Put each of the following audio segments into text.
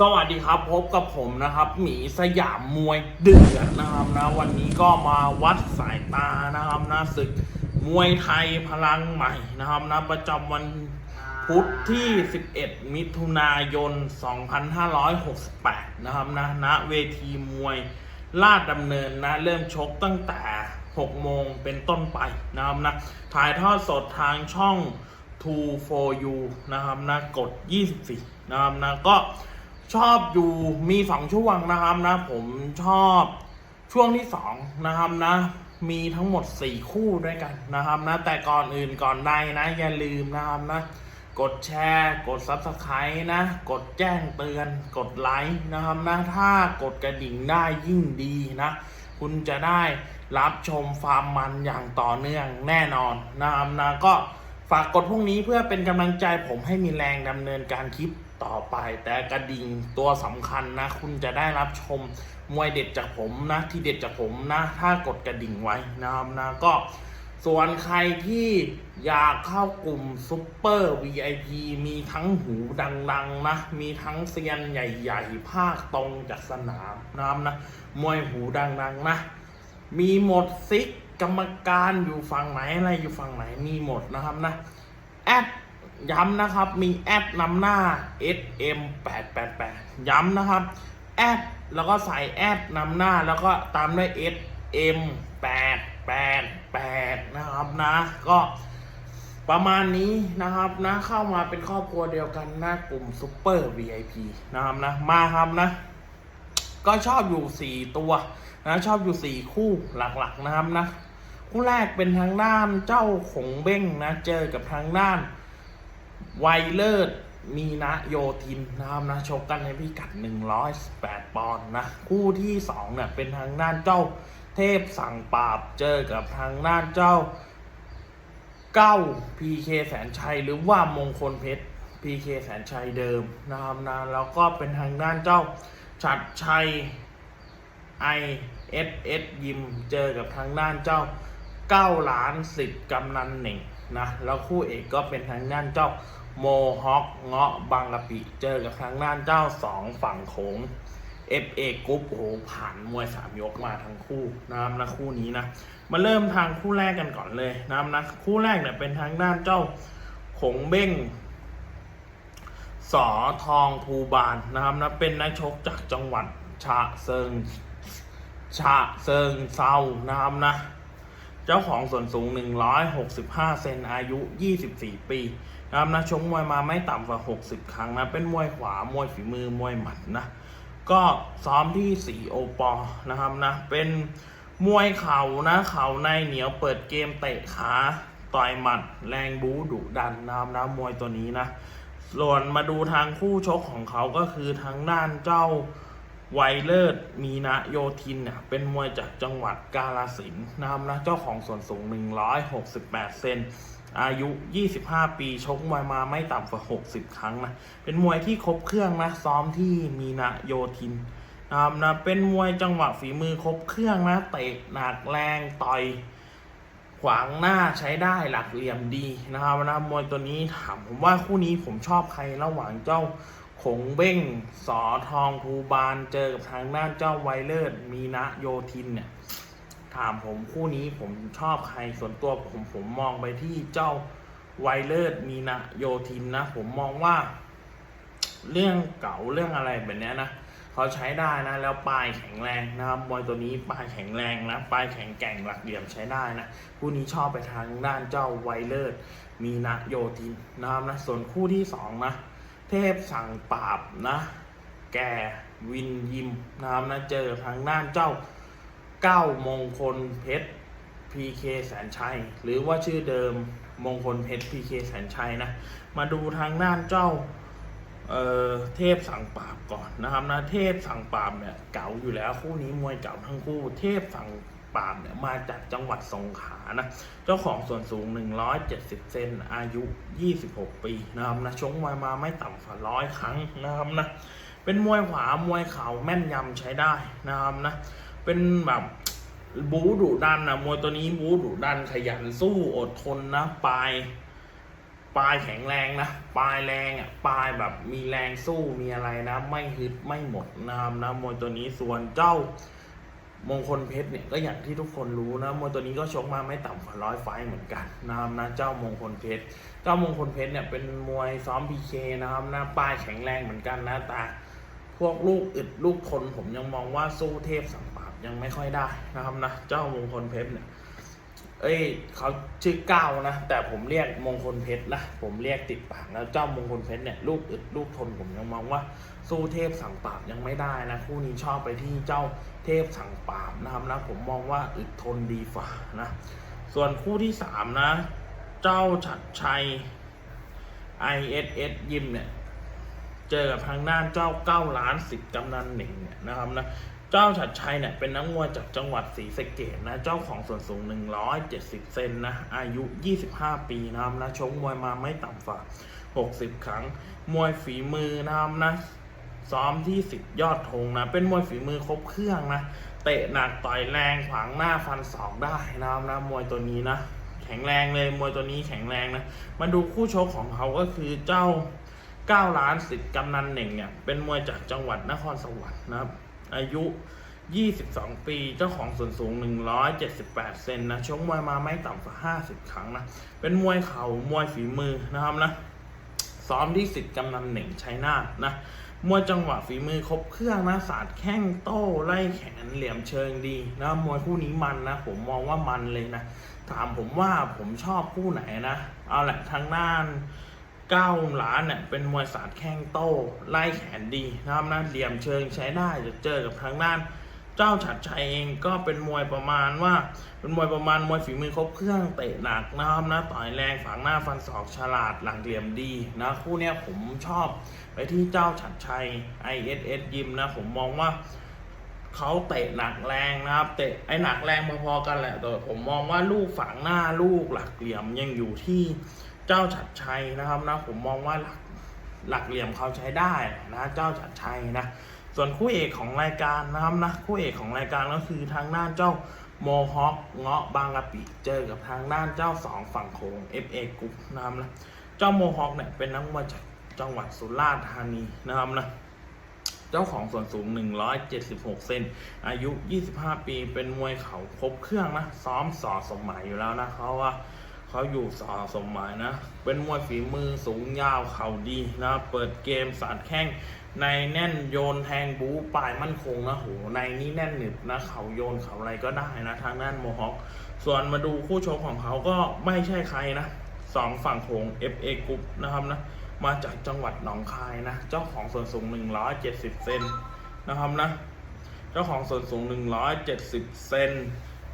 สวัสดีครับพบกับผมนะครับ หมีสยามมวยเดือดนะครับนะวันนี้ก็มาวัดสายตานะครับนะศึกมวยไทยพลังใหม่นะครับนะประจำวันพุธที่ 11 มิถุนายน 2568 นะครับนะณเวทีมวยลาดดำเนินนะ เริ่มชกตั้งแต่ 6 โมงเป็นต้นไปนะครับนะถ่ายทอดสดทางช่อง 2 for you นะครับนะกด 24 นะครับนะก็ ชอบอยู่มีสองช่วงนะครับนะ ผมชอบช่วงที่สองนะครับนะ มีทั้งหมดสี่คู่ด้วยกันนะครับนะ แต่ก่อนอื่นก่อนใดนะ อย่าลืมนะครับนะ กดแชร์ กด Subscribe นะ กดแจ้งเตือน กดไลค์นะครับนะ ถ้ากดกระดิ่งได้ยิ่งดีนะ คุณจะได้รับชมฟาร์มมันอย่างต่อเนื่องแน่นอนนะครับนะก็ฝากกดพวกนี้เพื่อเป็นกำลังใจผมให้มีแรงดำเนินการคลิป ต่อไป แต่กระดิ่งตัวสำคัญนะ คุณจะได้รับชมมวยเด็ดจากผมนะ ที่เด็ดจากผมนะ ถ้ากดกระดิ่งไว้นะครับนะก็ส่วนใครที่อยากเข้ากลุ่มซุปเปอร์ VIP มีทั้งหูดังๆนะ มีทั้งเซียนใหญ่ๆ ภาคตรงจากสนามนะครับนะ มวยหูดังๆนะ มีหมดซิกกรรมการอยู่ฝั่งไหนอะไรอยู่ฝั่งไหนมีหมดนะครับนะ แอด ย้ำนะครับมีแอดนำหน้า SM 8 8 8 ย้ำนะครับแอดแล้วก็ใส่แอดนำหน้าแล้วก็ตามด้วย SM 8 8 8 นะครับนะ ก็ประมาณนี้นะครับนะเข้ามาเป็นครอบครัวเดียวกันหน้ากลุ่มซุปเปอร์ VIP นะครับนะมาครับนะ ก็ชอบอยู่สี่ตัวนะชอบอยู่สี่คู่หลักๆนะครับนะ คู่แรกเป็นทางด้านเจ้าขงเบ้งนะ เจอกับทางด้าน ไวเลิศมีนะโยทินนะครับนะชกกันในพิกัด108ปอนด์นะ คู่ที่2เนี่ยเป็นทางด้านเจ้าเทพสั่งปราบเจอกับทางด้านเจ้าเก้าพีเคแสนชัยหรือว่ามงคลเพชรพีเคแสนชัยเดิมนะครับนะแล้วก็เป็นทางด้านเจ้าชัดชัยไอเอสเอสยิมเจอกับทางด้านเจ้า เก้าล้านสิทธิ์กำนันหนึ่งนะ แล้วคู่เอกก็เป็นทางด้านเจ้าโมฮอคเงาะบางกะปิเจอกับทางด้านเจ้าสองฝั่งโขงเอฟเอกรุ๊ปโอ้โหผ่านมวยสามยกมาทั้งคู่นะครับนะคู่นี้นะ มาเริ่มทางคู่แรกกันก่อนเลยนะครับนะคู่แรกเนี่ยเป็นทางด้านเจ้าขงเบ้งสอทองภูบาลนะครับนะเป็นนักชกจากจังหวัดฉะเซิงฉะเซิงเซานะครับนะ เจ้าของส่วนสูง 165 เซนอายุ 24 ปีนะครับนะชกมวยมาไม่ต่ำกว่า 60 ครั้งนะ เป็นมวยขวา มวยฝีมือ มวยหมัดนะ ก็ซ้อมที่สีโอปอนะครับนะ เป็นมวยเข่านะ เข่าในเหนียวเปิดเกมเตะขา ต่อยหมัด แรงบู๊ดุดันนะครับนะ มวยตัวนี้นะ ส่วนมาดูทางคู่ชกของเขาก็คือทางด้านเจ้า ไวเลิศมีนะโยทินเนี่ยเป็นมวยจากจังหวัดกาลสินนะครับนะเจ้าของส่วนสูง 168 เซนอายุ 25 ปีชกมวยมาไม่ต่ำกว่า 60 ครั้งนะ เป็นมวยที่ครบเครื่องนะ ซ้อมที่มีนะโยทินนะครับนะเป็นมวยจังหวะฝีมือครบเครื่องนะ เตะหนักแรงต่อยขวางหน้าใช้ได้หลักเหลี่ยมดีนะครับนะมวยตัวนี้ถามผมว่าคู่นี้ผมชอบใครระหว่างเจ้า ขงเบ้งสอทองภูบาลเจอกับทางด้านเจ้าไวเลอร์มีนะโยทินเนี่ย ถามผมคู่นี้ผมชอบใครส่วนตัวผมผมมองไปที่เจ้าไวเลอร์มีนะโยทินนะ ผมมองว่า เรื่องเก่าเรื่องอะไรแบบนี้นะเขาใช้ได้นะ แล้วปลายแข็งแรงนะครับมวยตัวนี้ปลายแข็งแรงนะปลายแข็งแกร่งหลักเหลี่ยมใช้ได้นะคู่นี้ชอบไปทางด้านเจ้าไวเลอร์มีนะโยทินนะครับนะส่วนคู่ที่สองนะ พสั่งปราบนะ แกวินยิมนะครับนะเจอทางด้านเจ้าเก้ามงคลเพชร PK แสนชัย หรือว่าชื่อเดิมมงคลเพชร PK แสนชัยนะ มาดูทางด้านเจ้าเออเทพสั่งปราบก่อนนะครับนะเทพสั่งปราบเนี่ยเก่าอยู่แล้วคู่นี้มวยเก่าทั้งคู่ เทพสั่ง ปราบเนี่ยมาจากจังหวัดสงขลานะเจ้าของส่วนสูง 170 เซนอายุ 26 ปีนะครับนะชงมวยมาไม่ต่ำกว่าร้อยครั้งนะครับนะเป็นมวยขวามวยเข่าแม่นยำใช้ได้นะครับนะเป็นแบบบูดุดันนะมวยตัวนี้บูดุดันขยันสู้อดทนนะปลายปลายแข็งแรงนะปลายแรงอะปลายแบบมีแรงสู้มีอะไรนะ ไม่ฮึดไม่หมดนะครับนะมวยตัวนี้ส่วนเจ้า มงคลเพชรเนี่ยก็อย่างที่ทุกคนรู้นะมวยตัวนี้ก็ชกมาไม่ต่ำกว่าร้อยไฟเหมือนกันนะครับนะเจ้ามงคลเพชรเจ้ามงคลเพชรเนี่ยเป็นมวยซ้อมพีเคนะครับนะปลายแข็งแรงเหมือนกันนะแต่พวกลูกอึดลูกทนผมยังมองว่าสู้เทพสังปราบยังไม่ค่อยได้นะครับนะเจ้ามงคลเพชรเนี่ย เอ้ยเขาชื่อก้าวนะ แต่ผมเรียกมงคลเพชรนะ ผมเรียกติดปากแล้วเจ้ามงคลเพชรเนี่ยลูกอึดลูกทนผมยังมองว่า สู้เทพสั่งปราบยังไม่ได้นะ คู่นี้ชอบไปที่เจ้าเทพสั่งปราบนะครับนะผมมองว่าอึดทนดีฝ่านะ ส่วนคู่ที่สามนะ เจ้าฉัดชัย ISS ยิมเนี่ย เจอกับทางด้านเจ้าเก้าล้านสิบกำนันหนึ่งเนี่ยนะครับนะ เจ้าฉัดชัยเนี่ยเป็นนักมวยจากจังหวัดศรีสะเกดนะ เจ้าของส่วนสูง 170 เซนนะ อายุ 25 ปีนะครับนะชกมวยมาไม่ต่ำกว่า 60 ครั้ง มวยฝีมือนะครับนะ ซ้อมที่10ยอดธงนะ เป็นมวยฝีมือครบเครื่องนะ เตะหนักต่อยแรงขวางหน้าฟันศอกได้นะครับนะ มวยตัวนี้นะ แข็งแรงเลย มวยตัวนี้แข็งแรงนะ มาดูคู่ชกของเขาก็คือเจ้า9ล้านสิทธิ์กำนันเหน่งเนี่ย เป็นมวยจากจังหวัดนครสวรรค์นะครับ อายุ 22 ปี เจ้าของส่วนสูง 178 เซนนะ ชกมวยมาไม่ต่ำกว่า 50 ครั้งนะ เป็นมวยเข่ามวยฝีมือนะครับนะ ซ้อมที่สิทธิ์กำนันเหน่งชัยนาทนะ มวยจังหวะฝีมือครบเครื่องนะศาสตร์แข้งโต้ไล่แขนเหลี่ยมเชิงดีนะ มวยคู่นี้มันนะ ผมมองว่ามันเลยนะ ถามผมว่าผมชอบคู่ไหนนะ เอาแหละทางด้าน เก้าล้านเนี่ยเป็นมวยศาสตร์แข้งโต้ไล่แขนดีนะครับนะเหลี่ยมเชิงใช้ได้จะเจอกับทางด้าน เจ้าฉัดชัยเองก็เป็นมวยประมาณว่า เป็นมวยประมาณมวยฝีมือครบเครื่องเตะหนักนะครับนะต่อยแรงฝังหน้าฟันศอกฉลาดหลังเหลี่ยมดีนะคู่เนี้ยผมชอบไปที่เจ้าฉัดชัย ISS ยิมนะผมมองว่าเขาเตะหนักแรงนะครับ เตะไอ้หนักแรงพอๆกันแหละแต่ผมมองว่าลูกฝังหน้าลูกหลักเหลี่ยมยังอยู่ที่ เจ้าฉัดชัยนะครับนะผมมองว่าหลักหลักเหลี่ยมเขาใช้ได้นะเจ้าฉัดชัยนะส่วนคู่เอกของรายการนะครับนะคู่เอกของรายการก็คือทางด้านเจ้าโมฮอคเงาะบางกะปิเจอกับทางด้านเจ้าสองฝั่งโขง FA กรุ๊ปนะครับนะเจ้าโมฮอคเนี่ยเป็นนักมวยจากจังหวัดสุราษฎร์ธานีนะครับนะเจ้าของส่วนสูง 176 เซน อายุ 25 ปี เป็นมวยเขาครบเครื่องนะ ซ้อมสอสมหมายอยู่แล้วนะเขาว่า เขาอยู่สอสมหมายนะ เป็นมวยฝีมือสูงยาวเข่าดีนะ เปิดเกมสาดแข้งในแน่นโยนแทงบูปลายมั่นคงนะโหในนี้แน่นหนึบนะเขาโยนเขาอะไรก็ได้นะทางด้านโมฮอคส่วนมาดูคู่ชกของเขาก็ไม่ใช่ใครนะสองฝั่งโขง FA กรุ๊ปนะครับนะมาจากจังหวัดหนองคายนะ เจ้าของส่วนสูง 170 เซนนะครับนะ เจ้าของส่วนสูง 170 เซน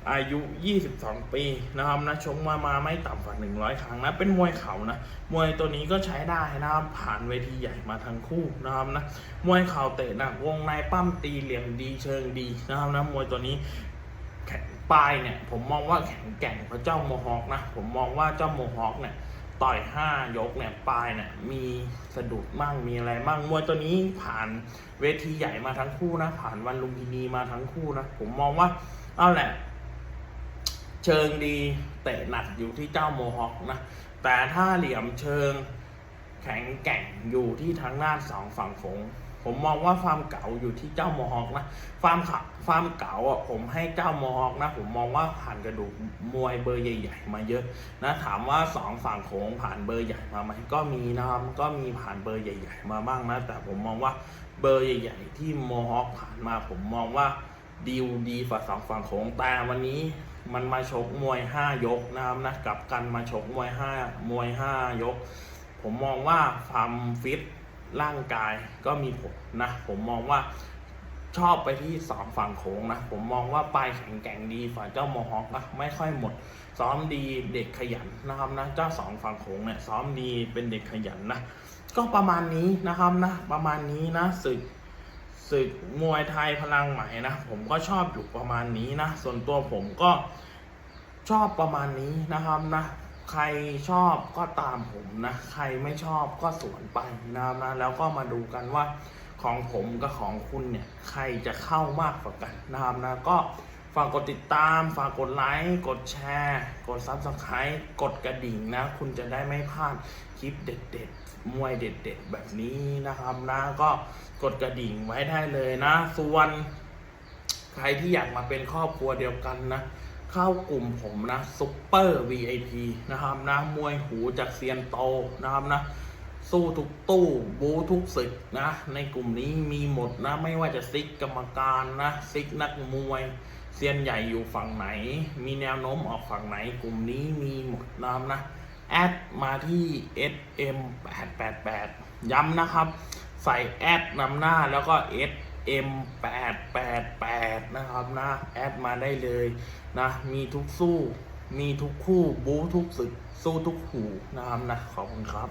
อายุ 22 ปีนะครับนะชกมามาไม่ต่ำกว่า 100 ครั้งนะเป็นมวยเข่านะมวยตัวนี้ก็ใช้ได้นะครับผ่านเวทีใหญ่มาทั้งคู่นะครับนะมวยเข่าเตะหนักวงในปั้มตีเหลี่ยมดีเชิงดีนะครับนะมวยตัวนี้แข็งปลายเนี่ยผมมองว่าแข็งแกร่งเพราะเจ้าโมฮอคนะผมมองว่าเจ้าโมฮอคเนี่ยต่อยห้ายกเนี่ยปลายเนี่ยมีสะดุดมั่งมีอะไรมั่งมวยตัวนี้ผ่านเวทีใหญ่มาทั้งคู่นะผ่านวันลุมพินีมาทั้งคู่นะผมมองว่าเอาแหละ เชิงดีเตะหนักอยู่ที่เจ้าโมฮอคนะ แต่ถ้าเหลี่ยมเชิงแข็งแกร่งอยู่ที่ทางด้านสองฝั่งโขงผมมองว่าความเก่าอยู่ที่เจ้าโมฮอคนะความขะความเก่าอะผมให้เจ้าโมฮอคนะ ผมมองว่าผ่านกระดูกมวยเบอร์ใหญ่ ๆ มาเยอะนะถามว่าสองฝั่งโขงผ่านเบอร์ใหญ่มาไหมก็มีนะครับก็มีผ่านเบอร์ใหญ่ ๆ มาบ้างนะแต่ผมมองว่าเบอร์ใหญ่ ๆ ที่โมฮอคผ่านมาผมมองว่า ดีลดีฝ่าสองฝั่งโขงแต่วันนี้มันมาชกมวยห้ายกนะครับนะกลับกันมาชกมวยห้ามวยห้ายก ผมมองว่าความฟิตร่างกายก็มีผลนะผมมองว่าชอบไปที่สองฝั่งโขงนะ ผมมองว่าปลายแข็งแกร่งดีฝ่ายเจ้าโมฮอคนะไม่ค่อยหมด ซ้อมดีเด็กขยันนะครับนะเจ้าสองฝั่งโขงเนี่ยซ้อมดีเป็นเด็กขยันนะก็ประมาณนี้นะครับนะประมาณนี้นะศึก ศึกมวยไทยพลังใหม่นะผมก็ชอบอยู่ประมาณนี้นะ ส่วนตัวผมก็ชอบประมาณนี้นะครับนะ ใครชอบก็ตามผมนะ ใครไม่ชอบก็สวนไปนะครับนะแล้วก็มาดูกันว่าของผมกับของคุณเนี่ย ใครจะเข้ามากกว่ากันนะครับนะก็ฝากกดติดตาม ฝากกดไลค์ กดแชร์ กด Subscribe กดกระดิ่งนะ คุณจะได้ไม่พลาดคลิปเด็ด ๆ มวยเด็ดๆแบบนี้นะครับนะก็กดกระดิ่งไว้ได้เลยนะ ส่วนใครที่อยากมาเป็นครอบครัวเดียวกันนะ เข้ากลุ่มผมนะซุปเปอร์ VIP นะครับนะมวยหูจากเซียนโตนะครับนะสู้ทุกตู้บูทุกศึกนะ ในกลุ่มนี้มีหมดนะ ไม่ว่าจะซิกกรรมการนะซิกนักมวยเซียนใหญ่อยู่ฝั่งไหน มีแนวโน้มออกฝั่งไหน กลุ่มนี้มีหมดนะครับนะ แอดมาที่ SM 8 8 8 ย้ำนะครับ ใส่แอดนำหน้าแล้วก็ SM 8 8 8 นะครับนะ แอดมาได้เลยนะ มีทุกสู้ มีทุกคู่ บู๊ทุกศึก สู้ทุกหูนะครับนะ ขอบคุณครับ